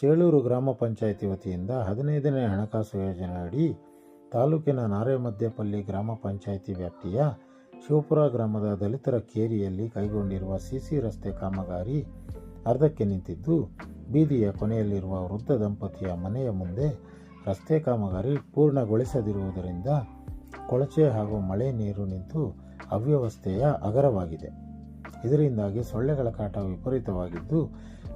ಚೇಳೂರು ಗ್ರಾಮ ಪಂಚಾಯಿತಿ ವತಿಯಿಂದ ಹದಿನೈದನೇ ಹಣಕಾಸು ಯೋಜನೆಯಡಿ ತಾಲೂಕಿನ ನಾರೇಮದ್ದೆಪಲ್ಲಿ ಗ್ರಾಮ ಪಂಚಾಯಿತಿ ವ್ಯಾಪ್ತಿಯ ಶಿವಪುರ ಗ್ರಾಮದ ದಲಿತರ ಕೇರಿಯಲ್ಲಿ ಕೈಗೊಂಡಿರುವ ಸಿಸಿ ರಸ್ತೆ ಕಾಮಗಾರಿ ಅರ್ಧಕ್ಕೆ ನಿಂತಿದ್ದು, ಬೀದಿಯ ಕೊನೆಯಲ್ಲಿರುವ ವೃದ್ಧ ದಂಪತಿಯ ಮನೆಯ ಮುಂದೆ ರಸ್ತೆ ಕಾಮಗಾರಿ ಪೂರ್ಣಗೊಳಿಸದಿರುವುದರಿಂದ ಕೊಳಚೆ ಹಾಗೂ ಮಳೆ ನೀರು ನಿಂತು ಅವ್ಯವಸ್ಥೆಯ ಅಗರವಾಗಿದೆ. ಇದರಿಂದಾಗಿ ಸೊಳ್ಳೆಗಳ ಕಾಟ ವಿಪರೀತವಾಗಿದ್ದು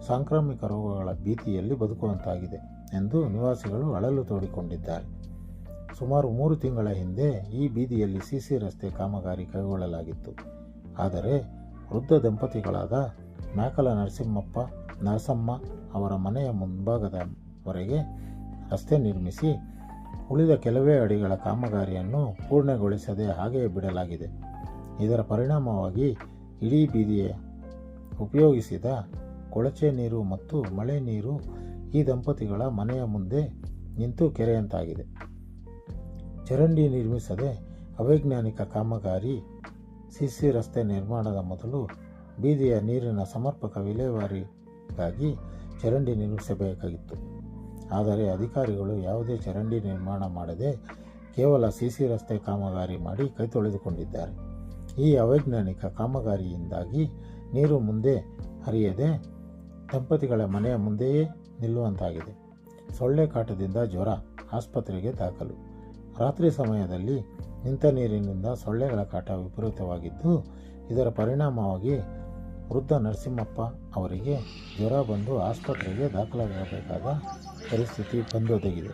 ಸಾಂಕ್ರಾಮಿಕ ರೋಗಗಳ ಭೀತಿಯಲ್ಲಿ ಬದುಕುವಂತಾಗಿದೆ ಎಂದು ನಿವಾಸಿಗಳು ಅಳಲು ತೋಡಿಕೊಂಡಿದ್ದಾರೆ. ಸುಮಾರು ಮೂರು ತಿಂಗಳ ಹಿಂದೆ ಈ ಬೀದಿಯಲ್ಲಿ ಸಿಸಿ ರಸ್ತೆ ಕಾಮಗಾರಿ ಕೈಗೊಳ್ಳಲಾಗಿತ್ತು. ಆದರೆ ವೃದ್ಧ ದಂಪತಿಗಳಾದ ಮ್ಯಾಕಲ ನರಸಿಂಹಪ್ಪ, ನರಸಮ್ಮ ಅವರ ಮನೆಯ ಮುಂಭಾಗದವರೆಗೆ ರಸ್ತೆ ನಿರ್ಮಿಸಿ ಉಳಿದ ಕೆಲವೇ ಅಡಿಗಳ ಕಾಮಗಾರಿಯನ್ನು ಪೂರ್ಣಗೊಳಿಸದೆ ಹಾಗೆಯೇ ಬಿಡಲಾಗಿದೆ. ಇದರ ಪರಿಣಾಮವಾಗಿ ಇಡೀ ಬೀದಿಯ ಉಪಯೋಗಿಸಿದ ಕೊಳಚೆ ನೀರು ಮತ್ತು ಮಳೆ ನೀರು ಈ ದಂಪತಿಗಳ ಮನೆಯ ಮುಂದೆ ನಿಂತು ಕೆರೆಯಂತಾಗಿದೆ. ಚರಂಡಿ ನಿರ್ಮಿಸದೆ ಅವೈಜ್ಞಾನಿಕ ಕಾಮಗಾರಿ, ಸಿಸಿ ರಸ್ತೆ ನಿರ್ಮಾಣದ ಮೊದಲು ಬೀದಿಯ ನೀರಿನ ಸಮರ್ಪಕ ವಿಲೇವಾರಿಗಾಗಿ ಚರಂಡಿ ನಿರ್ಮಿಸಬೇಕಾಗಿತ್ತು. ಆದರೆ ಅಧಿಕಾರಿಗಳು ಯಾವುದೇ ಚರಂಡಿ ನಿರ್ಮಾಣ ಮಾಡದೆ ಕೇವಲ ಸಿಸಿ ರಸ್ತೆ ಕಾಮಗಾರಿ ಮಾಡಿ ಕೈ ತೊಳೆದುಕೊಂಡಿದ್ದಾರೆ. ಈ ಅವೈಜ್ಞಾನಿಕ ಕಾಮಗಾರಿಯಿಂದಾಗಿ ನೀರು ಮುಂದೆ ಹರಿಯದೆ ದಂಪತಿಗಳ ಮನೆಯ ಮುಂದೆಯೇ ನಿಲ್ಲುವಂತಾಗಿದೆ. ಸೊಳ್ಳೆ ಕಾಟದಿಂದ ಜ್ವರ, ಆಸ್ಪತ್ರೆಗೆ ದಾಖಲು. ರಾತ್ರಿ ಸಮಯದಲ್ಲಿ ನಿಂತ ನೀರಿನಿಂದ ಸೊಳ್ಳೆಗಳ ಕಾಟ ವಿಪರೀತವಾಗಿದ್ದು, ಇದರ ಪರಿಣಾಮವಾಗಿ ವೃದ್ಧ ನರಸಿಂಹಪ್ಪ ಅವರಿಗೆ ಜ್ವರ ಬಂದು ಆಸ್ಪತ್ರೆಗೆ ದಾಖಲಾಗಬೇಕಾದ ಪರಿಸ್ಥಿತಿ ಬಂದೊದಗಿದೆ.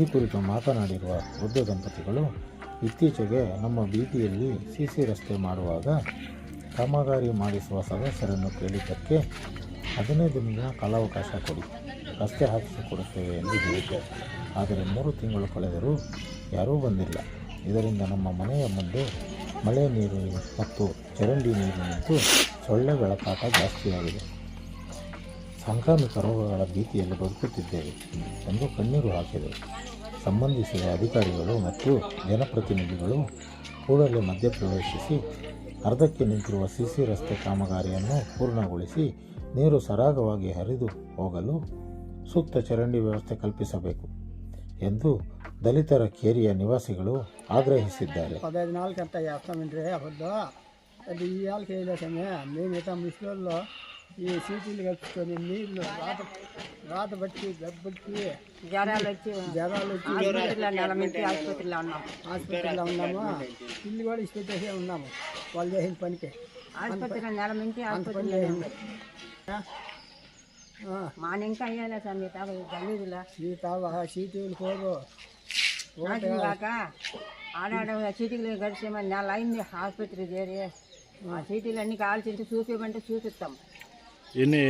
ಈ ಕುರಿತು ಮಾತನಾಡಿರುವ ವೃದ್ಧ ದಂಪತಿಗಳು ಇತ್ತೀಚೆಗೆ ನಮ್ಮ ಬೀದಿಯಲ್ಲಿ ಸಿ ರಸ್ತೆ ಮಾಡುವಾಗ ಕಾಮಗಾರಿ ಮಾಡಿಸುವ ಸದಸ್ಯರನ್ನು ಕೇಳಿದ್ದಕ್ಕೆ ಹದಿನೈದು ದಿನ ಕಾಲಾವಕಾಶ ಕೊಡಿ, ರಸ್ತೆ ಹಾಕಿಸಿಕೊಡುತ್ತೇವೆ ಎಂದು ಹೇಳಿದ್ದೆ. ಆದರೆ ಮೂರು ತಿಂಗಳು ಕಳೆದರೂ ಯಾರೂ ಬಂದಿಲ್ಲ. ಇದರಿಂದ ನಮ್ಮ ಮನೆಯ ಮುಂದೆ ಮಳೆ ನೀರು ಮತ್ತು ಚರಂಡಿ ನೀರು ನಿಂತು ಸೊಳ್ಳೆಗಳ ಕಾಟ ಜಾಸ್ತಿಯಾಗಿದೆ. ಸಾಂಕ್ರಾಮಿಕ ರೋಗಗಳ ಭೀತಿಯಲ್ಲಿ ಬದುಕುತ್ತಿದ್ದೇವೆ ಎಂದು ಕಣ್ಣೀರು ಹಾಕಿದರು. ಸಂಬಂಧಿಸಿದ ಅಧಿಕಾರಿಗಳು ಮತ್ತು ಜನಪ್ರತಿನಿಧಿಗಳು ಕೂಡಲೇ ಮಧ್ಯಪ್ರವೇಶಿಸಿ, ಅರ್ಧಕ್ಕೆ ನಿಂತಿರುವ ಸಿಸಿ ರಸ್ತೆ ಕಾಮಗಾರಿಯನ್ನು ಪೂರ್ಣಗೊಳಿಸಿ ನೀರು ಸರಾಗವಾಗಿ ಹರಿದು ಹೋಗಲು ಸೂಕ್ತ ಚರಂಡಿ ವ್ಯವಸ್ಥೆ ಕಲ್ಪಿಸಬೇಕು ಎಂದು ದಲಿತರ ಕೇರಿಯ ನಿವಾಸಿಗಳು ಆಗ್ರಹಿಸಿದ್ದಾರೆ. ಹದಿನೈದು ನಾಲ್ಕು ಅಂತ ఈ సీటీలు కలుపుకొని నీళ్ళు రాత రాత బట్టి గబ్బట్టి జ్వరాలు వచ్చి జ్వరాలు వచ్చి ఆసుపత్రిలో ఆసుపత్రిలో ఉన్నాం. హాస్పిటల్లో ఉన్నాము. ఇల్లు కూడా ఇచ్చిపెట్టేసే ఉన్నాము. వాళ్ళు చేసిన పనికి. ఆసుపత్రిలో నెల పని ఆసుపత్రిలో మాన ఇంకా అయ్యాలే సార్ మీ తాత గలీజులా ఈ తావ సీటీలు పోరు కాక ఆడాడ చీటీలు గడిచేమని నెల అయింది ఆసుపత్రి చేరి. ఆ చీటీలు అన్ని కావాల్సింటే చూపించమంటే చూపిస్తాం. ఎన్ని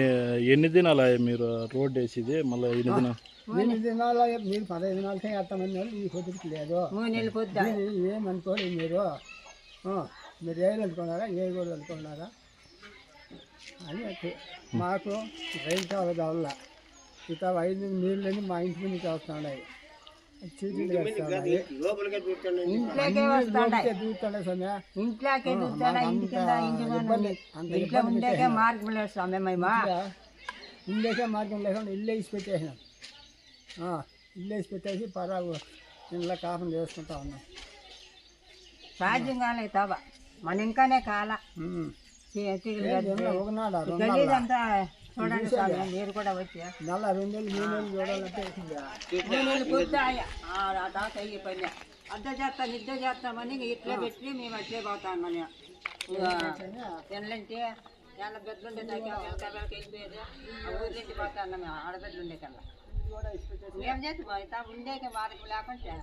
ఎన్ని దినాలు మీరు రోడ్ వేసేది? మళ్ళీ ఎన్ని దినాలు? ఎనిమిది దినాలు మీరు పదహైదు దినాలకే వేస్తామని వాళ్ళు ఈ పొద్దుకి లేదు. ఏమనుకోలేదు మీరు? ఆ, మీరు వేయాలనుకున్నారా వేయకూడదు అనుకున్నారా? అని. మాకు రైలు కావాలి కావాల ఇక ఐదు నీళ్ళని మా ఇంటి చీటీలు వస్తున్నాయి. ఇంట్లోకే చూస్తాడా ఇంటి కింద ఇంటి ఇంట్లో ఉండేకే మార్గం లేదు స్వామి మేము ఇల్లేకే మార్గం లేకుండా ఇల్లే ఇసి పెట్టేసినాం. ఆ, ఇల్లే ఇసి పెట్టేసి పరాగు ఇంట్లో కాపం చేసుకుంటా ఉన్నాం. సాధ్యం కాలే తవ. మన ఇంకానే కాల. ఒకనాడు అంతా చూడండి మీరు కూడా వచ్చి నల్ల రెండు వేలు మూడు వేలు చూడాలంటే మూడు చేస్తాం నిద్ద చేస్తామని ఇట్లా పెట్టి మేము అట్లే పోతామని ఎన్నంటే చాలా బిడ్డలు ఉండే వెళ్ళకి వెళ్ళిపోయేది. మేము ఆడబిడ్డలు ఉండే కల్లా. ఏం చేసి పోతా ఉండేకి వారికి లేకుంటే.